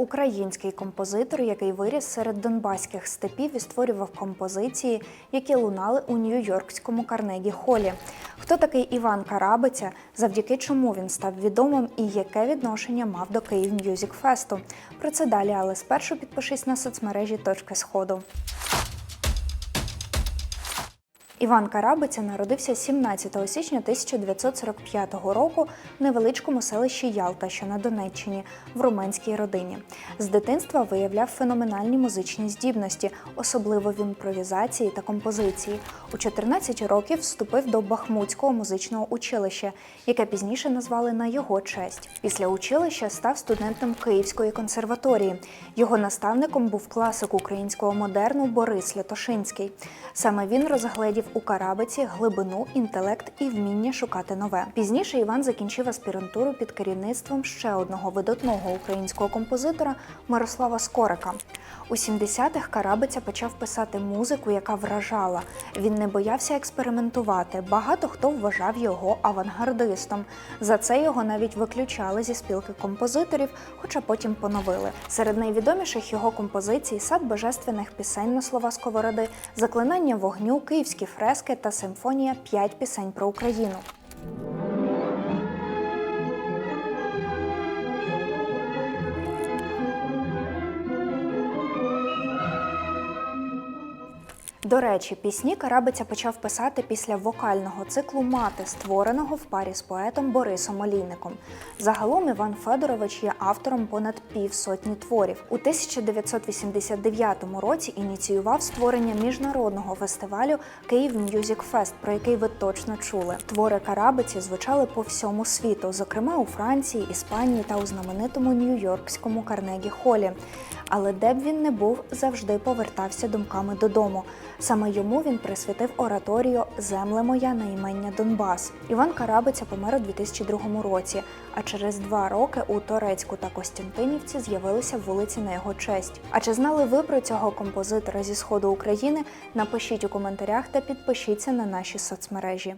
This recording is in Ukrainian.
Український композитор, який виріс серед донбаських степів і створював композиції, які лунали у Нью-Йоркському Карнегі Холі. Хто такий Іван Карабиця, завдяки чому він став відомим і яке відношення мав до Київ М'юзік Фесту? Про це далі, але спершу підпишись на соцмережі Точки Сходу. Іван Карабиця народився 17 січня 1945 року в невеличкому селищі Ялта, що на Донеччині, в румунській родині. З дитинства виявляв феноменальні музичні здібності, особливо в імпровізації та композиції. У 14 років вступив до Бахмутського музичного училища, яке пізніше назвали на його честь. Після училища став студентом Київської консерваторії. Його наставником був класик українського модерну Борис Лятошинський. Саме він розгледів у Карабиці глибину, інтелект і вміння шукати нове. Пізніше Іван закінчив аспірантуру під керівництвом ще одного видатного українського композитора Мирослава Скорика. У 70-х Карабиця почав писати музику, яка вражала. Він не боявся експериментувати. Багато хто вважав його авангардистом. За це його навіть виключали зі спілки композиторів, хоча потім поновили. Серед найвідоміших його композицій сад божественних пісень на слова Сковороди, заклинання вогню, київські фрески та симфонія П'ять пісень про Україну. До речі, пісні Карабиця почав писати після вокального циклу Мати, створеного в парі з поетом Борисом Олійником. Загалом Іван Федорович є автором понад півсотні творів. У 1989 році ініціював створення міжнародного фестивалю Київ М'юзік Фест, про який ви точно чули. Твори Карабиці звучали по всьому світу, зокрема у Франції, Іспанії та у знаменитому Нью-Йоркському Карнегі Холі. Але де б він не був, завжди повертався думками додому. Саме йому він присвятив ораторію Земле моя на імення Донбас. Іван Карабиця помер у 2002 році, а через два роки у Торецьку та Костянтинівці з'явилися вулиці на його честь. А чи знали ви про цього композитора зі сходу України? Напишіть у коментарях та підпишіться на наші соцмережі.